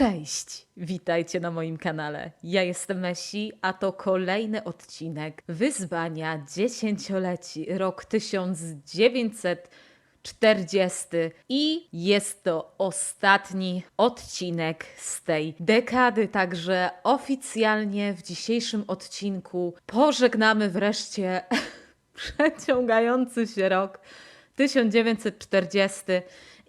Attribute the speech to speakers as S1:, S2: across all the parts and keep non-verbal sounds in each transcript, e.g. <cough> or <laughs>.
S1: Cześć! Witajcie na moim kanale. Ja jestem Messi, a to kolejny odcinek wyzwania dziesięcioleci, rok 1940 i jest to ostatni odcinek z tej dekady, także oficjalnie w dzisiejszym odcinku pożegnamy wreszcie <laughs> przeciągający się rok 1940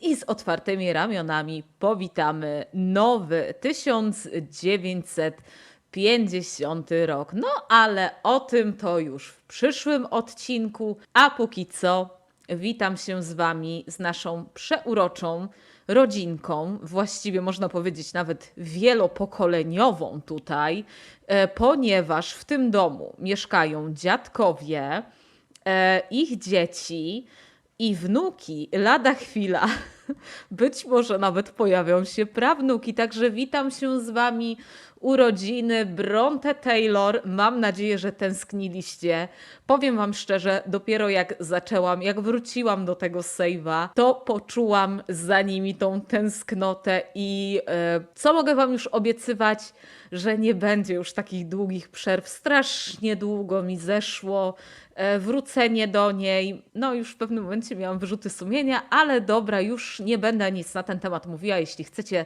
S1: i z otwartymi ramionami powitamy nowy 1950 rok. No ale o tym to już w przyszłym odcinku, a póki co witam się z Wami, z naszą przeuroczą rodzinką, właściwie można powiedzieć nawet wielopokoleniową tutaj, e, ponieważ w tym domu mieszkają dziadkowie, e, ich dzieci i wnuki. Lada chwila, <laughs> być może nawet pojawią się prawnuki. Także witam się z Wami. Urodziny Bronte Taylor. Mam nadzieję, że tęskniliście. Powiem Wam szczerze, dopiero jak zaczęłam, jak wróciłam do tego save'a, to poczułam za nimi tą tęsknotę i e, co mogę Wam już obiecywać, że nie będzie już takich długich przerw. Strasznie długo mi zeszło wrócenie do niej. No już w pewnym momencie miałam wyrzuty sumienia, ale dobra, już nie będę nic na ten temat mówiła. Jeśli chcecie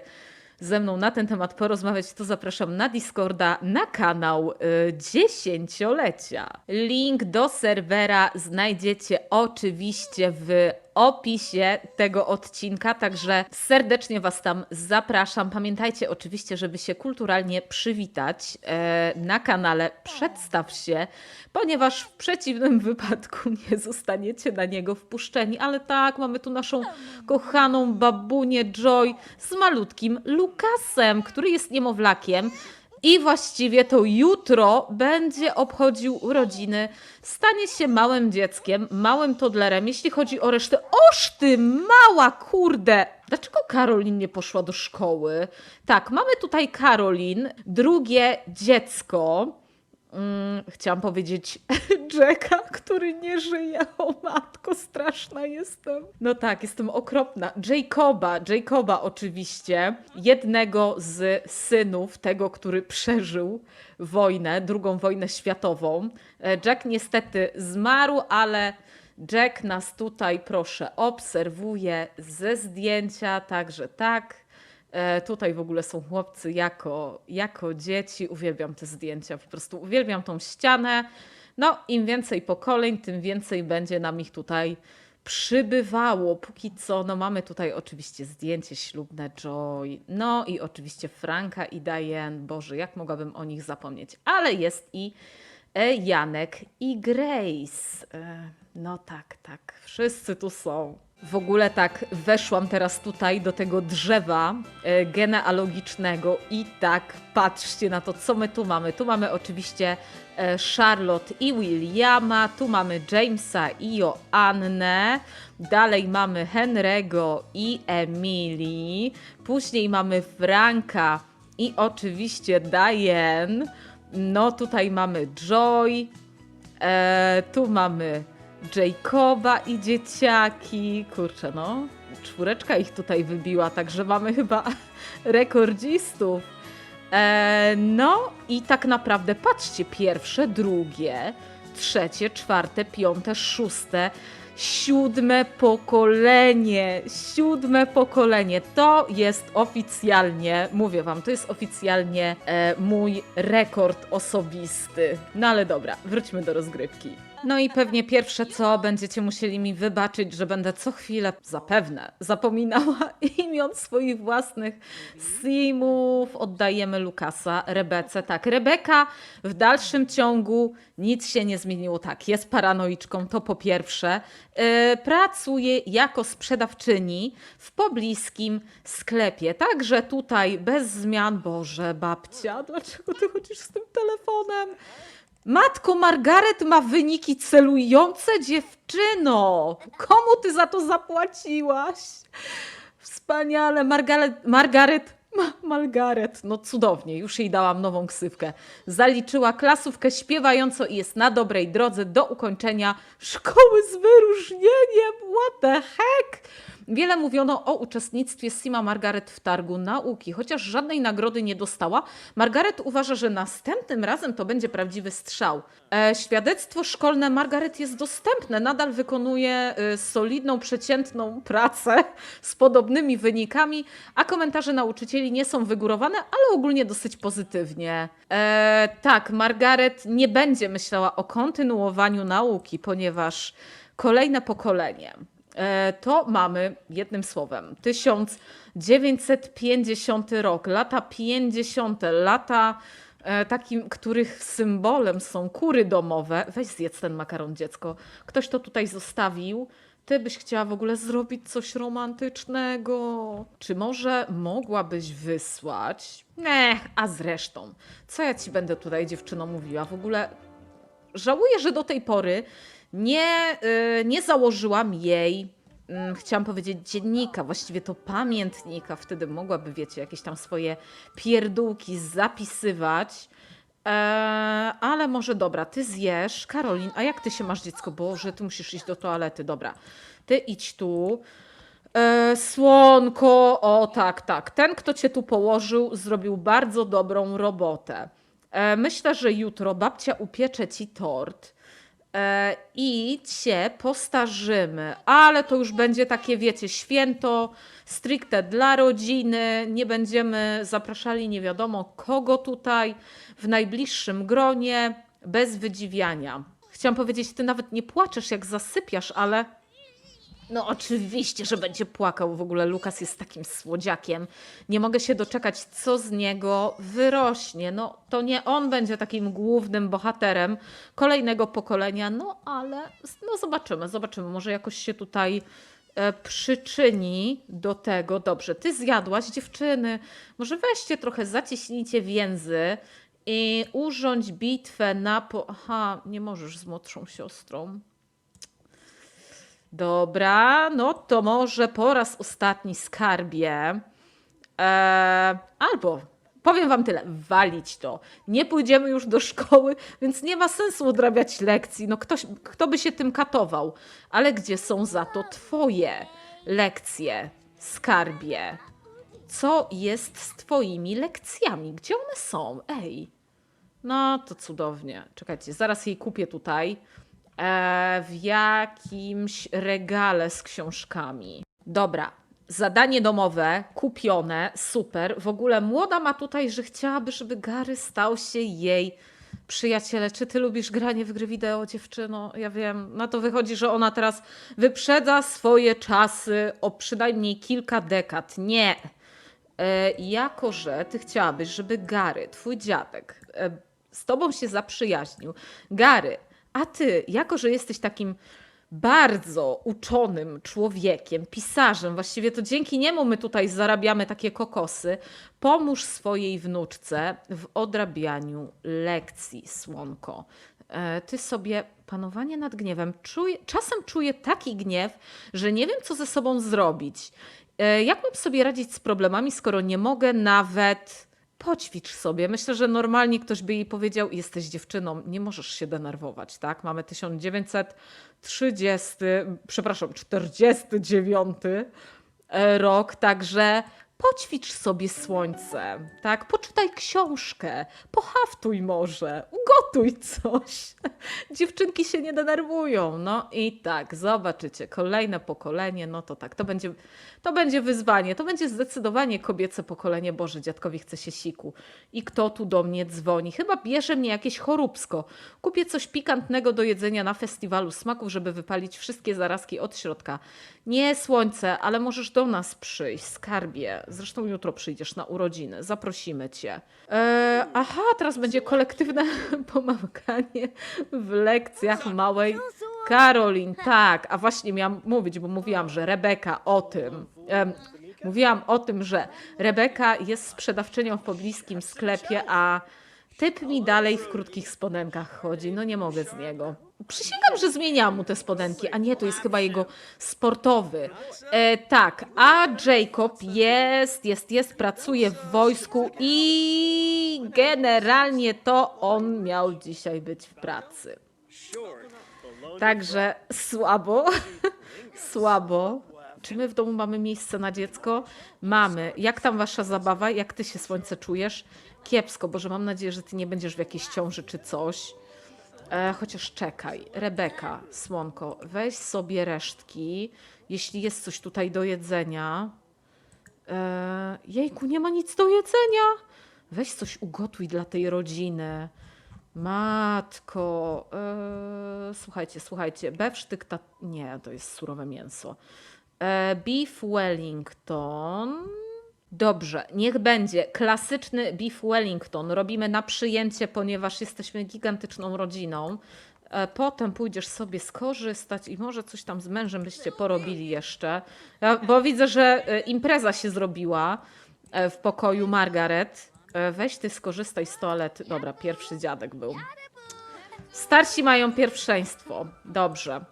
S1: ze mną na ten temat porozmawiać, to zapraszam na Discorda, na kanał y, dziesięciolecia. Link do serwera znajdziecie oczywiście w opisie tego odcinka, także serdecznie Was tam zapraszam. Pamiętajcie oczywiście, żeby się kulturalnie przywitać e, na kanale, przedstaw się, ponieważ w przeciwnym wypadku <laughs> nie zostaniecie na niego wpuszczeni. Ale tak, mamy tu naszą kochaną babunię Joy z malutkim Lukasem, który jest niemowlakiem. I właściwie to jutro będzie obchodził urodziny, stanie się małym dzieckiem, małym toddlerem, jeśli chodzi o resztę. Oż ty, mała kurde! Dlaczego Karolin nie poszła do szkoły? Tak, mamy tutaj Karolin, drugie dziecko. Mm, chciałam powiedzieć <laughs> Jacka, który nie żyje. O matko, straszna jestem. No tak, jestem okropna. Jacoba, Jacoba oczywiście, jednego z synów tego, który przeżył wojnę, drugą wojnę światową. E, Jack niestety zmarł, ale Jack nas tutaj, proszę, obserwuje ze zdjęcia, także tak. E, tutaj w ogóle są chłopcy jako, jako dzieci. Uwielbiam te zdjęcia, po prostu uwielbiam tą ścianę. No, im więcej pokoleń, tym więcej będzie nam ich tutaj przybywało. Póki co, no mamy tutaj oczywiście zdjęcie ślubne Joy, no i oczywiście Franka i Diane. Boże, jak mogłabym o nich zapomnieć? Ale jest i e, Janek i Grace. E, No tak, tak, wszyscy tu są. W ogóle tak weszłam teraz tutaj do tego drzewa e, genealogicznego i tak patrzcie na to, co my tu mamy. Tu mamy oczywiście e, Charlotte i Williama, tu mamy Jamesa i Joannę, dalej mamy Henry'ego i Emily, później mamy Franka i oczywiście Diane, no tutaj mamy Joy, e, tu mamy Jacoba i dzieciaki. Kurczę, no, czwóreczka ich tutaj wybiła, także mamy chyba <laughs> rekordzistów. E, no i tak naprawdę patrzcie, pierwsze, drugie, trzecie, czwarte, piąte, szóste, siódme pokolenie, siódme pokolenie. To jest oficjalnie, mówię wam, to jest oficjalnie e, mój rekord osobisty. No ale dobra, wróćmy do rozgrywki. No i pewnie pierwsze co będziecie musieli mi wybaczyć, że będę co chwilę, zapewne, zapominała <laughs> imion swoich własnych simów. Oddajemy Lukasa Rebece. Tak, Rebeka w dalszym ciągu nic się nie zmieniło. Tak, jest paranoiczką, to po pierwsze. Yy, pracuje jako sprzedawczyni w pobliskim sklepie. Także tutaj bez zmian. Boże, babcia, dlaczego ty chodzisz z tym telefonem? Matko, Margaret ma wyniki celujące, dziewczyno! Komu ty za to zapłaciłaś? Wspaniale, Margaret, Margaret, Ma, Margaret, no cudownie, już jej dałam nową ksywkę. Zaliczyła klasówkę śpiewająco i jest na dobrej drodze do ukończenia szkoły z wyróżnieniem. What the heck? Wiele mówiono o uczestnictwie Sima Margaret w targu nauki, chociaż żadnej nagrody nie dostała. Margaret uważa, że następnym razem to będzie prawdziwy strzał. E, świadectwo szkolne Margaret jest dostępne, nadal wykonuje e, solidną, przeciętną pracę z podobnymi wynikami, a komentarze nauczycieli nie są wygórowane, ale ogólnie dosyć pozytywnie. E, tak, Margaret nie będzie myślała o kontynuowaniu nauki, ponieważ kolejne pokolenie. E, To mamy jednym słowem 1950 rok, lata 50., lata e, takim, których symbolem są kury domowe. Weź zjedz ten makaron, dziecko. Ktoś to tutaj zostawił. Ty byś chciała w ogóle zrobić coś romantycznego. Czy może mogłabyś wysłać? Nie, a zresztą, co ja ci będę tutaj dziewczyno mówiła? W ogóle żałuję, że do tej pory nie, y, nie założyłam jej, mm, chciałam powiedzieć dziennika, właściwie to pamiętnika. Wtedy mogłaby, wiecie, jakieś tam swoje pierdółki zapisywać. E, ale może dobra, ty zjesz. Karolin, a jak ty się masz, dziecko? Boże, ty musisz iść do toalety. Dobra, ty idź tu. E, słonko, o tak, tak. Ten, kto cię tu położył, zrobił bardzo dobrą robotę. E, myślę, że jutro babcia upiecze ci tort i cię postarzymy, ale to już będzie takie, wiecie, święto stricte dla rodziny. Nie będziemy zapraszali nie wiadomo kogo tutaj w najbliższym gronie, bez wydziwiania. Chciałam powiedzieć, ty nawet nie płaczesz, jak zasypiasz, ale no oczywiście, że będzie płakał. W ogóle Lukas jest takim słodziakiem. Nie mogę się doczekać, co z niego wyrośnie. No to nie on będzie takim głównym bohaterem kolejnego pokolenia, no ale no zobaczymy, zobaczymy. Może jakoś się tutaj e, przyczyni do tego. Dobrze, ty zjadłaś dziewczyny. Może weźcie trochę, zacieśnijcie więzy i urządź bitwę na po... Aha, nie możesz z młodszą siostrą. Dobra, no to może po raz ostatni skarbie. Eee, albo powiem wam tyle, walić to. Nie pójdziemy już do szkoły, więc nie ma sensu odrabiać lekcji. No ktoś, kto by się tym katował? Ale gdzie są za to twoje lekcje, skarbie? Co jest z twoimi lekcjami? Gdzie one są? Ej. No to cudownie. Czekajcie, zaraz jej kupię tutaj e, w jakimś regale z książkami. Dobra, zadanie domowe kupione, super. W ogóle młoda ma tutaj, że chciałaby, żeby Gary stał się jej przyjacielem. Czy ty lubisz granie w gry wideo, dziewczyno? Ja wiem, na to wychodzi, że ona teraz wyprzedza swoje czasy o przynajmniej kilka dekad. Nie. E, jako, że ty chciałabyś, żeby Gary, twój dziadek, e, z tobą się zaprzyjaźnił. Gary, a ty, jako, że jesteś takim bardzo uczonym człowiekiem, pisarzem, właściwie to dzięki niemu my tutaj zarabiamy takie kokosy, pomóż swojej wnuczce w odrabianiu lekcji, słonko. E, Ty sobie panowanie nad gniewem. Czuję, czasem czuję taki gniew, że nie wiem, co ze sobą zrobić. E, Jak mam sobie radzić z problemami, skoro nie mogę nawet poćwicz sobie. Myślę, że normalnie ktoś by jej powiedział: Jesteś dziewczyną, nie możesz się denerwować, tak? Mamy 1930, przepraszam, 49 e, rok, także poćwicz sobie słońce, tak? Poczytaj książkę, pohaftuj może, ugotuj coś. <laughs> Dziewczynki się nie denerwują. No i tak, zobaczycie, kolejne pokolenie, no to tak, to będzie, to będzie wyzwanie, to będzie zdecydowanie kobiece pokolenie. Boże, dziadkowi chce się siku. I kto tu do mnie dzwoni? Chyba bierze mnie jakieś choróbsko. Kupię coś pikantnego do jedzenia na festiwalu smaków, żeby wypalić wszystkie zarazki od środka. Nie słońce, ale możesz do nas przyjść, skarbie. Zresztą jutro przyjdziesz na urodziny, zaprosimy cię. E, aha, teraz będzie kolektywne <laughs> pomaganie w lekcjach małej Karolin. Tak, a właśnie miałam mówić, bo mówiłam, że Rebeka o tym. Em, mówiłam o tym, że Rebeka jest sprzedawczynią w pobliskim sklepie, a typ mi dalej w krótkich spodenkach chodzi. No nie mogę z niego. Przysięgam, że zmieniałam mu te spodenki, a nie, to jest chyba jego sportowy. E, tak, a Jacob jest, jest, jest, pracuje w wojsku i generalnie to on miał dzisiaj być w pracy. Także słabo, <laughs> słabo. Czy my w domu mamy miejsce na dziecko? Mamy. Jak tam wasza zabawa? Jak ty się słońce czujesz? Kiepsko, Boże, mam nadzieję, że ty nie będziesz w jakiejś ciąży czy coś. E, chociaż czekaj, Rebeka, słonko, weź sobie resztki, jeśli jest coś tutaj do jedzenia. E, jejku, nie ma nic do jedzenia. Weź coś ugotuj dla tej rodziny. Matko, e, słuchajcie, słuchajcie, bewsztyk ta... Nie, to jest surowe mięso. E, beef Wellington. Dobrze, niech będzie. Klasyczny beef Wellington. Robimy na przyjęcie, ponieważ jesteśmy gigantyczną rodziną. E, Potem pójdziesz sobie skorzystać i może coś tam z mężem byście porobili jeszcze. Bo widzę, że e, impreza się zrobiła e, w pokoju Margaret. Weź ty skorzystaj z toalety. Dobra, pierwszy dziadek był. Starsi mają pierwszeństwo. Dobrze.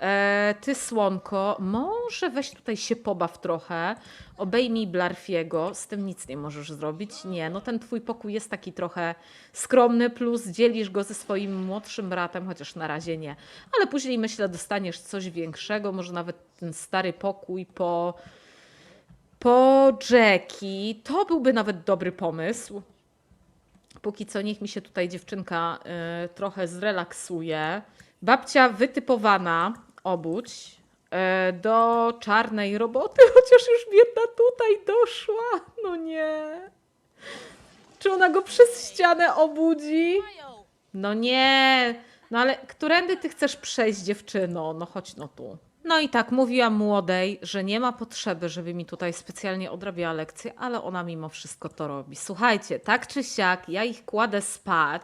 S1: E, ty, słonko, może weź tutaj się pobaw trochę. Obejmij Blarfiego. Z tym nic nie możesz zrobić. Nie, no ten twój pokój jest taki trochę skromny, plus dzielisz go ze swoim młodszym bratem, chociaż na razie nie. Ale później myślę, dostaniesz coś większego, może nawet ten stary pokój po, po Jackie. To byłby nawet dobry pomysł. Póki co niech mi się tutaj dziewczynka y, trochę zrelaksuje. Babcia wytypowana, obudź, y, do czarnej roboty, <laughs> chociaż już biedna tutaj doszła. No nie. Czy ona go przez ścianę obudzi? No nie. No ale którędy ty chcesz przejść, dziewczyno? No chodź no tu. No i tak mówiłam młodej, że nie ma potrzeby, żeby mi tutaj specjalnie odrabiała lekcje, ale ona mimo wszystko to robi. Słuchajcie, tak czy siak, ja ich kładę spać,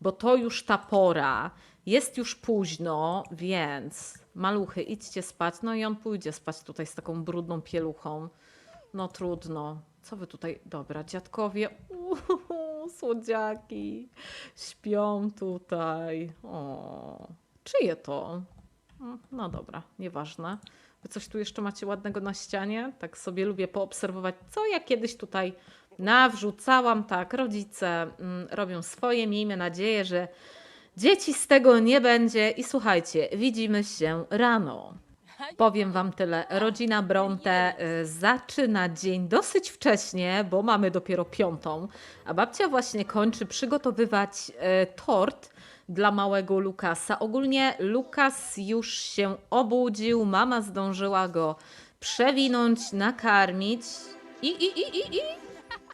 S1: bo to już ta pora. Jest już późno, więc maluchy, idźcie spać. No i on pójdzie spać tutaj z taką brudną pieluchą. No trudno. Co wy tutaj? Dobra, dziadkowie. Uhu, słodziaki. Śpią tutaj. O, czyje to? Mm, No dobra, nieważne. Wy coś tu jeszcze macie ładnego na ścianie? Tak sobie lubię poobserwować, co ja kiedyś tutaj nawrzucałam. Tak, rodzice mm, robią swoje. Miejmy nadzieję, że dzieci z tego nie będzie. I słuchajcie, widzimy się rano. Powiem Wam tyle. Rodzina Bronte y, zaczyna dzień dosyć wcześnie, bo mamy dopiero piątą, a babcia właśnie kończy przygotowywać y, tort dla małego Lukasa. Ogólnie Lukas już się obudził, mama zdążyła go przewinąć, nakarmić i, i, i, i, i,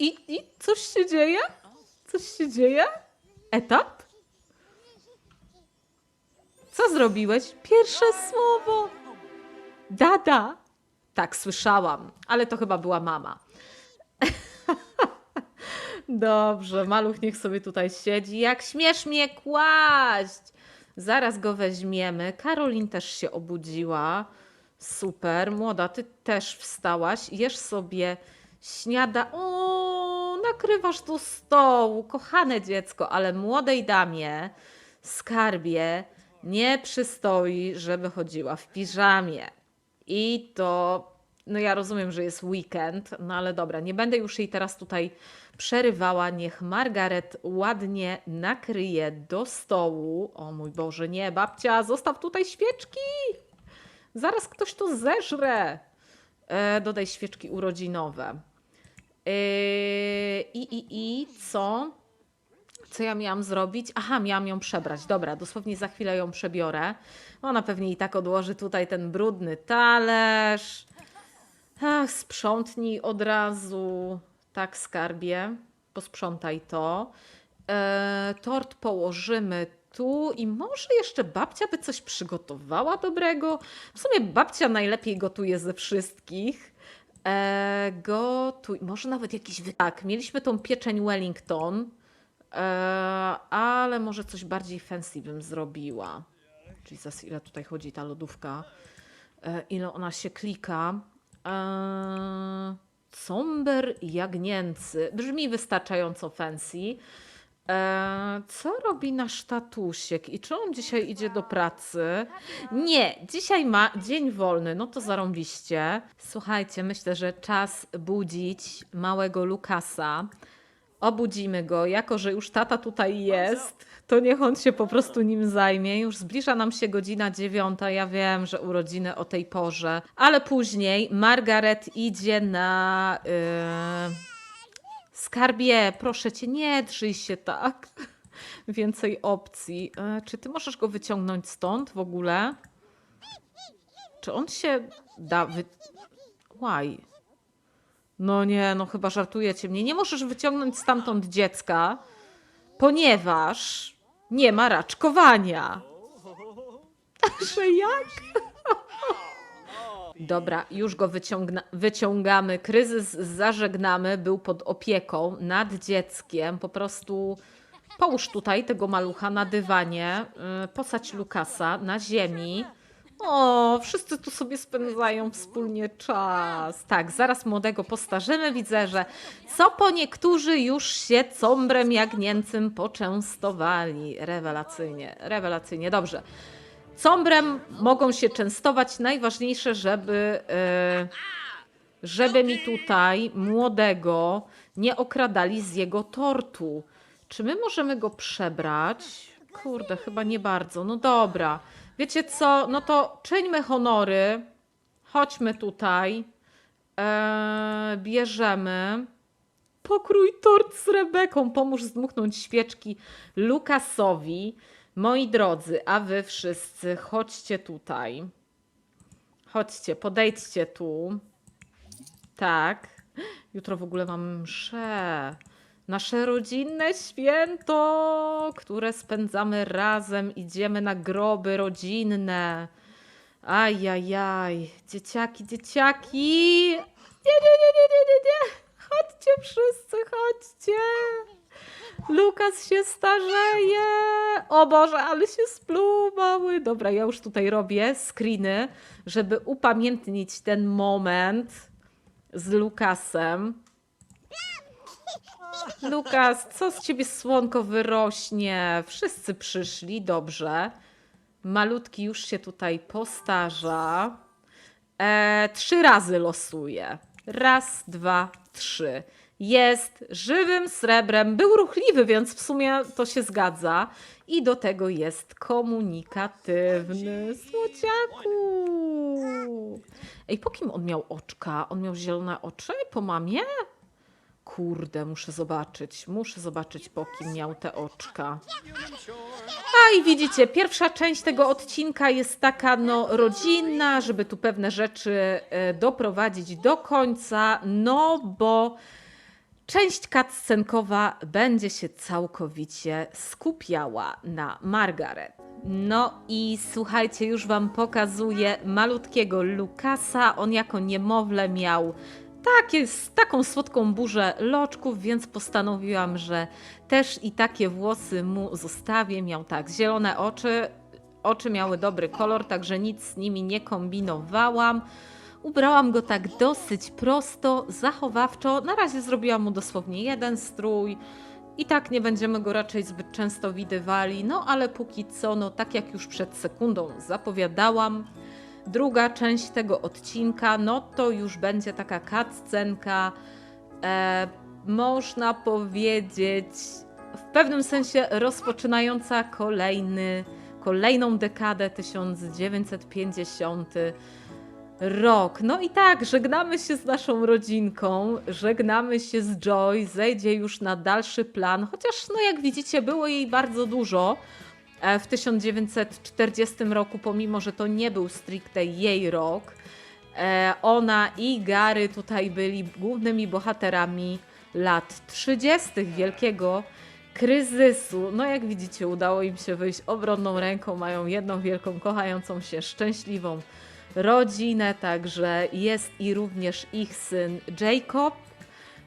S1: i, i coś się dzieje? Coś się dzieje? Etap? Co zrobiłeś? Pierwsze słowo. Dada. Tak, słyszałam, ale to chyba była mama. <laughs> Dobrze, maluch niech sobie tutaj siedzi. Jak śmiesz mnie kłaść? Zaraz go weźmiemy. Karolin też się obudziła. Super, młoda, ty też wstałaś. Jesz sobie śniada. O, nakrywasz tu stołu, kochane dziecko, ale młodej damie, skarbie, nie przystoi, żeby chodziła w piżamie. I to, no ja rozumiem, że jest weekend, no ale dobra, nie będę już jej teraz tutaj przerywała. Niech Margaret ładnie nakryje do stołu. O mój Boże, nie, babcia, zostaw tutaj świeczki! Zaraz ktoś to zeżre. E, dodaj świeczki urodzinowe. E, I, i, i co? Co ja miałam zrobić? Aha, miałam ją przebrać. Dobra, dosłownie za chwilę ją przebiorę. Ona pewnie i tak odłoży tutaj ten brudny talerz. Ach, sprzątnij od razu. Tak, skarbie. Posprzątaj to. E, tort położymy tu i może jeszcze babcia by coś przygotowała dobrego. W sumie babcia najlepiej gotuje ze wszystkich. E, gotuj, może nawet jakiś. Tak, mieliśmy tą pieczeń Wellington, ale może coś bardziej fancy bym zrobiła. Jesus, ile tutaj chodzi ta lodówka, e, ile ona się klika. E, Somber Jagnięcy. Brzmi wystarczająco fancy. E, co robi nasz tatusiek i czy on dzisiaj idzie do pracy? Nie, dzisiaj ma dzień wolny, no to zarąbiście. Słuchajcie, myślę, że czas budzić małego Lukasa. Obudzimy go, jako że już tata tutaj jest, to niech on się po prostu nim zajmie. Już zbliża nam się godzina dziewiąta. Ja wiem, że urodziny o tej porze, ale później Margaret idzie na. Yy... Skarbie, proszę cię, nie drzyj się tak. <laughs> Więcej opcji. E, Czy ty możesz go wyciągnąć stąd w ogóle? Czy on się da wy... No nie, no chyba żartujecie mnie. Nie możesz wyciągnąć stamtąd dziecka, ponieważ nie ma raczkowania. Że jak? Dobra, już go wyciągna- wyciągamy. Kryzys zażegnamy. Był pod opieką nad dzieckiem. Po prostu połóż tutaj tego malucha na dywanie. Yy, posadź Lukasa na ziemi. O, wszyscy tu sobie spędzają wspólnie czas. Tak, zaraz młodego postarzymy. Widzę, że co po niektórzy już się combrem jagnięcym poczęstowali. Rewelacyjnie, rewelacyjnie. Dobrze. Combrem mogą się częstować. Najważniejsze, żeby, e, żeby mi tutaj młodego nie okradali z jego tortu. Czy my możemy go przebrać? Kurde, chyba nie bardzo. No dobra. Wiecie co? No to czyńmy honory. Chodźmy tutaj. E, bierzemy. Pokrój tort z Rebeką. Pomóż zdmuchnąć świeczki Lukasowi. Moi drodzy, a wy wszyscy, chodźcie tutaj. Chodźcie, podejdźcie tu. Tak. Jutro w ogóle mam mszę. Nasze rodzinne święto, które spędzamy razem. Idziemy na groby rodzinne. Ajajaj. Dzieciaki, dzieciaki. Nie, nie, nie, nie, nie, nie, nie. Chodźcie wszyscy, chodźcie. Lukas się starzeje. O Boże, ale się spluwały. Dobra, ja już tutaj robię screeny, żeby upamiętnić ten moment z Lukasem. Lukas, co z ciebie słonko wyrośnie? Wszyscy przyszli, dobrze. Malutki już się tutaj postarza. E, trzy razy losuje. Raz, dwa, trzy. Jest żywym srebrem. Był ruchliwy, więc w sumie to się zgadza. I do tego jest komunikatywny. Słodziaku. Ej, po kim on miał oczka? On miał zielone oczy? Po mamie? Kurde, muszę zobaczyć. Muszę zobaczyć, po kim miał te oczka. A i widzicie, pierwsza część tego odcinka jest taka no rodzinna, żeby tu pewne rzeczy e, doprowadzić do końca, no bo część cutscenkowa będzie się całkowicie skupiała na Margaret. No i słuchajcie, już wam pokazuję malutkiego Lukasa. On jako niemowlę miał takie, z taką słodką burzę loczków, więc postanowiłam, że też i takie włosy mu zostawię. Miał tak zielone oczy, oczy miały dobry kolor, także nic z nimi nie kombinowałam. Ubrałam go tak dosyć prosto, zachowawczo. Na razie zrobiłam mu dosłownie jeden strój. I tak nie będziemy go raczej zbyt często widywali, no ale póki co, no tak jak już przed sekundą zapowiadałam, druga część tego odcinka, no to już będzie taka cutscenka, e, można powiedzieć, w pewnym sensie rozpoczynająca kolejny, kolejną dekadę 1950 rok. No i tak, żegnamy się z naszą rodzinką, żegnamy się z Joy, zejdzie już na dalszy plan, chociaż no jak widzicie było jej bardzo dużo w 1940 roku, pomimo że to nie był stricte jej rok. E, Ona i Gary tutaj byli głównymi bohaterami lat 30. wielkiego kryzysu. No jak widzicie, udało im się wyjść obronną ręką, mają jedną wielką, kochającą się, szczęśliwą rodzinę, także jest i również ich syn Jacob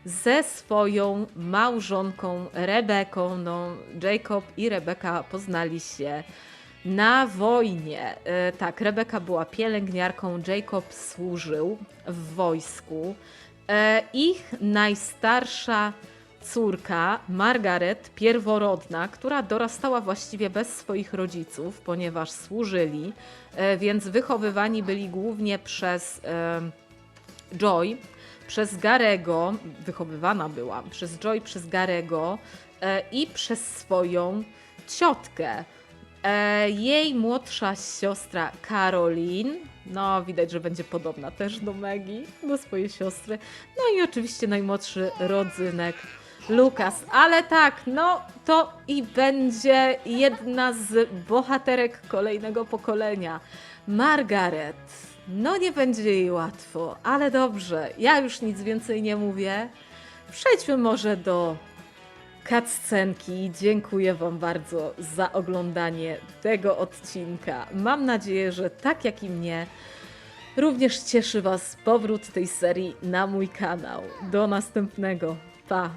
S1: ze swoją małżonką Rebeką. No, Jacob i Rebeka poznali się na wojnie. E, tak, Rebeka była pielęgniarką, Jacob służył w wojsku. E, ich najstarsza córka, Margaret, pierworodna, która dorastała właściwie bez swoich rodziców, ponieważ służyli, e, więc wychowywani byli głównie przez Joy, przez Garego, wychowywana byłam przez Joy, przez Garego e, i przez swoją ciotkę. E, jej młodsza siostra Caroline, no widać, że będzie podobna też do Megi, do swojej siostry. No i oczywiście najmłodszy rodzynek Lukas. Ale tak, no to i będzie jedna z bohaterek kolejnego pokolenia. Margaret. No nie będzie jej łatwo, ale dobrze. Ja już nic więcej nie mówię. Przejdźmy może do cutscenki. Dziękuję Wam bardzo za oglądanie tego odcinka. Mam nadzieję, że tak jak i mnie, również cieszy Was powrót tej serii na mój kanał. Do następnego. Pa!